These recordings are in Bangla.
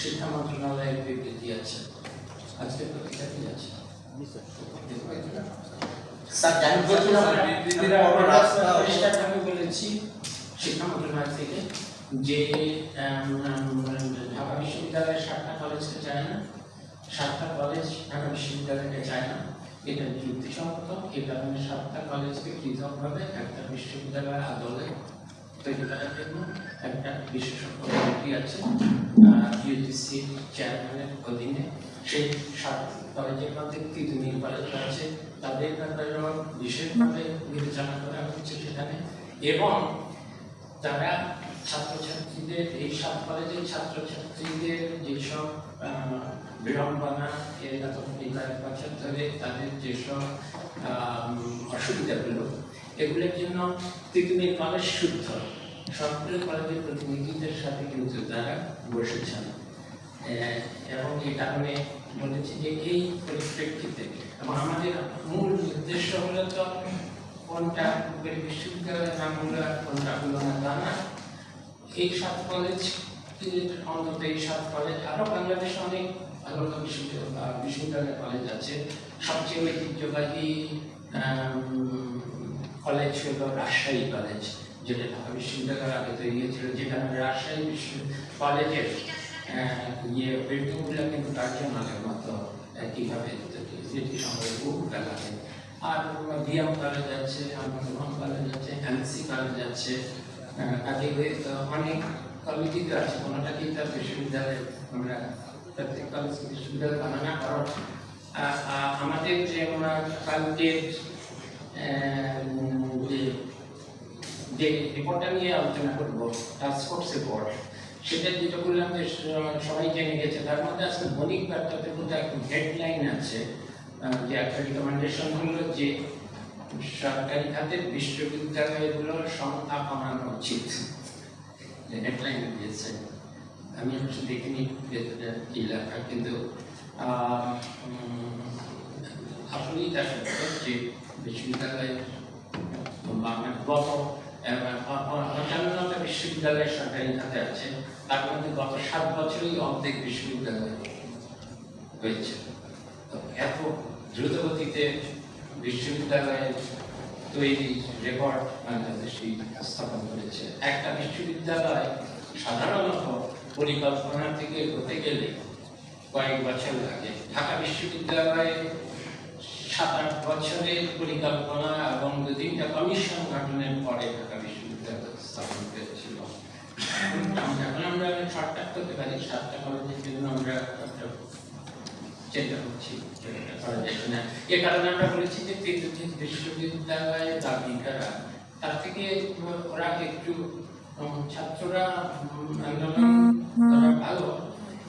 শিক্ষা মন্ত্রণালয়ের বিবৃতি আছে। আজকে পত্রিকা আছে? স্যার জানি বলছিলাম বিবৃতিটা পরিষ্কার আমি বলেছি শিক্ষা মন্ত্রণালয় থেকে যে আম, আম, ঢাকা বিশ্ববিদ্যালয়ের সাতটা কলেজকে চায় না সাতটা কলেজ ঢাকা বিশ্ববিদ্যালয়কে চায় না এটা যুক্তিসঙ্গত। কারণে সাতটা কলেজকে পৃথকভাবে একটা বিশ্ববিদ্যালয়ের আদলে তৈরি করার জন্য একটা বিশেষজ্ঞ কমিটি আছে ইউজিসি চেয়ারম্যানের অধীনে। সেই সাত কলেজের মধ্যে কলেজ আছে। তাদের বিশেষভাবে বিবেচনা করা হচ্ছে সেখানে। এবং তারা ছাত্রছাত্রীদের, এই সাত কলেজের ছাত্রছাত্রীদের যেসব বিড়ম্বনা, এর এত এই কয়েক বছর ধরে তাদের যেসব অসুবিধাগুলো এগুলোর জন্য তিতুমির কলেজ শুদ্ধ। সবগুলো কলেজের প্রতিনিধিদের সাথে কিন্তু তারা বসেছেন এবং এই কারণে বলেছি যে এই পরিপ্রেক্ষিতে এবং আমাদের মূল উদ্দেশ্য হলো তো কোনটা বিশ্ববিদ্যালয়ের নামগুলো আর কোনটা হলো না তা না। এই সাত কলেজ, অন্তত এই সাত কলেজ আরও বাংলাদেশে অনেক ভালো ভালো বিশ্ববিদ্যালয় বা বিশ্ববিদ্যালয় কলেজ আছে। সবচেয়ে ঐতিহ্যবাহী কলেজ হলো রাজশাহী কলেজ যেটা ঢাকা বিশ্ববিদ্যালয়ের আগে তৈরি হয়েছিল যেখানে রাজশাহী বিশ্ব কলেজের ইয়ে বিল্ডিংগুলো কিন্তু কার্যমালের মতো একইভাবে যেটি সম্পর্কে বহু লাগে আর ডিএম কলেজ আছে আমাদের কলেজ আছে এমসি কলেজ আছে কাজে অনেক কলেজই তো আছে কোনোটাকেই তার বিশ্ববিদ্যালয়ে আমরা প্রত্যেক কলেজ বিশ্ববিদ্যালয় বানানা করো। আহ, আহ, আমাদের যে আমরা কালকে যে রিপোর্টটা নিয়ে আলোচনা করব টাস্কফোর্স রিপোর্ট সেটা যেটা বললাম যে সবাই জেনে গেছে। তার মধ্যে আসলে মৌলিক বার্তাতে মধ্যে একটা হেডলাইন আছে যে একটা রিকমেন্ডেশন হলো যে সরকারি খাতের বিশ্ববিদ্যালয়গুলোর সংখ্যা কমানো উচিত হেডলাইন দিয়েছে। আমি অবশ্য দেখিনি কি লেখা, কিন্তু আসলেই দেখা যে বিশ্ববিদ্যালয় মানে গত পঞ্চান্নটা বিশ্ববিদ্যালয় সরকারি খাতে আছে। তার মধ্যে গত সাত বছরই অর্ধেক বিশ্ববিদ্যালয় হয়েছে। তো এত দ্রুত গতিতে বিশ্ববিদ্যালয়ের তৈরি রেকর্ড বাংলাদেশই স্থাপন করেছে। একটা বিশ্ববিদ্যালয় সাধারণত পরিকল্পনা থেকে হতে গেলে কয়েক বছর লাগে। ঢাকা বিশ্ববিদ্যালয়ে সাত আট বছরের পরিকল্পনা এবং দু তিনটা কমিশন গঠনের পরে ঢাকা বিশ্ববিদ্যালয় স্থাপন করেছিল। এখন আমরা শর্টকাট করতে পারি, সাতটা কলেজের জন্য আমরা চেষ্টা করছি এ কারণে আমরা বলেছি যে তিনটি বিশ্ববিদ্যালয়ে দাবি করা তার থেকে ওরা একটু ছাত্ররা আন্দোলন করা ভালো,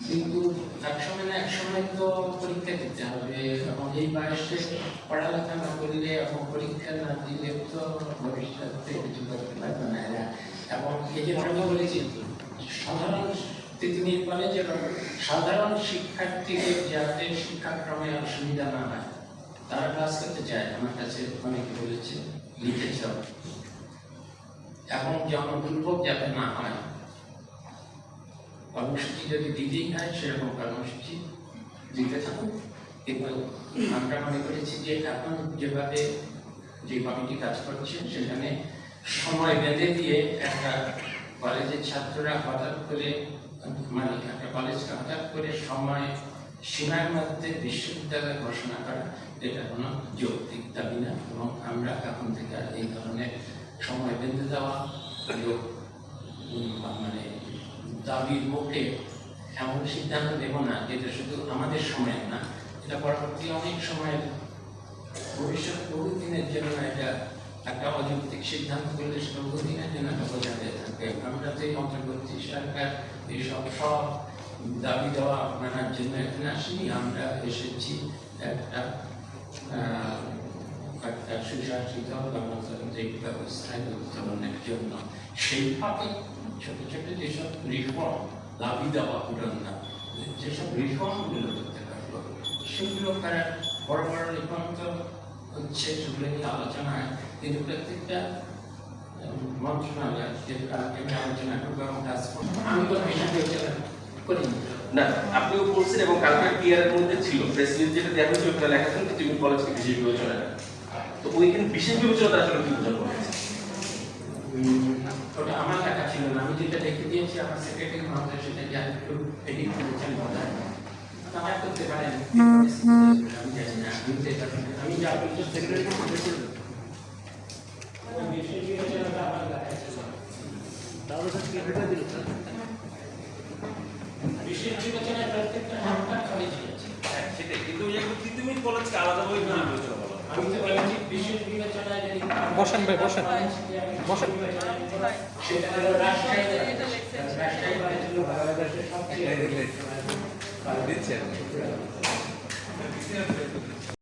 কিন্তু এক পরীক্ষা দিতে হবে। এবং এই বয়সে পড়ালেখা না করলে এবং পরীক্ষা না দিলে তো ভবিষ্যতে কিছু করতে পারবে না এরা। এবং এই যে বলেছি, সাধারণ তিতুমির কলেজ এবং সাধারণ শিক্ষার্থীদের যাতে শিক্ষাক্রমে অসুবিধা না হয়, তারা ক্লাস করতে চায়। আমার কাছে অনেকে বলেছে, লিখেছ। এবং দুর্ভোগ যাতে না হয়, কর্মসূচি যদি দিতেই হয়, সেরকম কর্মসূচি দিতে থাকুন কিন্তু আমরা মনে করেছি যে এখন যেভাবে যে কমিটি কাজ করছে, সেখানে সময় বেঁধে দিয়ে একটা কলেজের ছাত্ররা হঠাৎ করে মানে একটা কলেজকে হঠাৎ করে সময় সীমার মধ্যে বিশ্ববিদ্যালয় ঘোষণা করা, এটা কোনো যৌক্তিক দাবি না। এবং আমরা এখন থেকে আর এই ধরনের সময় বেঁধে দেওয়া মানে দাবির মুখে এমন সিদ্ধান্ত নেব না যেটা শুধু আমাদের সময় না, এটা পরবর্তী অনেক সময় ভবিষ্যৎ বহুদিনের জন্য এটা একটা অযৌক্তিক সিদ্ধান্ত করলে সেটা বহুদিনের জন্য একটা বোঝা হয়ে থাকবে। আমরা এই অন্তর্বর্তী সরকার এইসব সব দাবি দেওয়া মানার জন্য এখানে আসিনি। আমরা এসেছি একটা একটা সুশাসিত গণতান্ত্রিক ব্যবস্থায় উত্তরণের জন্য। সেইভাবে ছোট ছোট যেসব রিফর্ম দাবি দেওয়া পূরণ না যেসব রিফর্মগুলো করতে পারব সেগুলো করার বড় বড় রিফর্ম তো হচ্ছে সেগুলো নিয়ে আলোচনা হয়। কিন্তু প্রত্যেকটা না। আপনিও বলছেন এবং কালকে ছিল যেটা হয়েছে লেখা বিশেষ বিবেচনা তো ওইখানে বিশেষ বিবেচনা আসলে কি বোঝা পড়েছে উম, ওটা আমার লেখা ছিল না। আমি যেটা লিখে দিয়েছি আমার সেক্রেটারি মহাশয় সেটা যে একটু এডিট করেছেন আমার করতে পারেন আমি জানি না আমি এটা আমি যা বলছি সেক্রেটারি বিশেষ বিবেচনায় প্রত্যেকটা হ্যাঁ, সেটাই। কিন্তু কলেজকে আলাদাভাবে বিশেষ বিবেচনা বলা হয়। আমি তো বলেছি বিশেষ বিবেচনায় যদি বসেন ভাই, বসেন। বসেন। দিচ্ছেন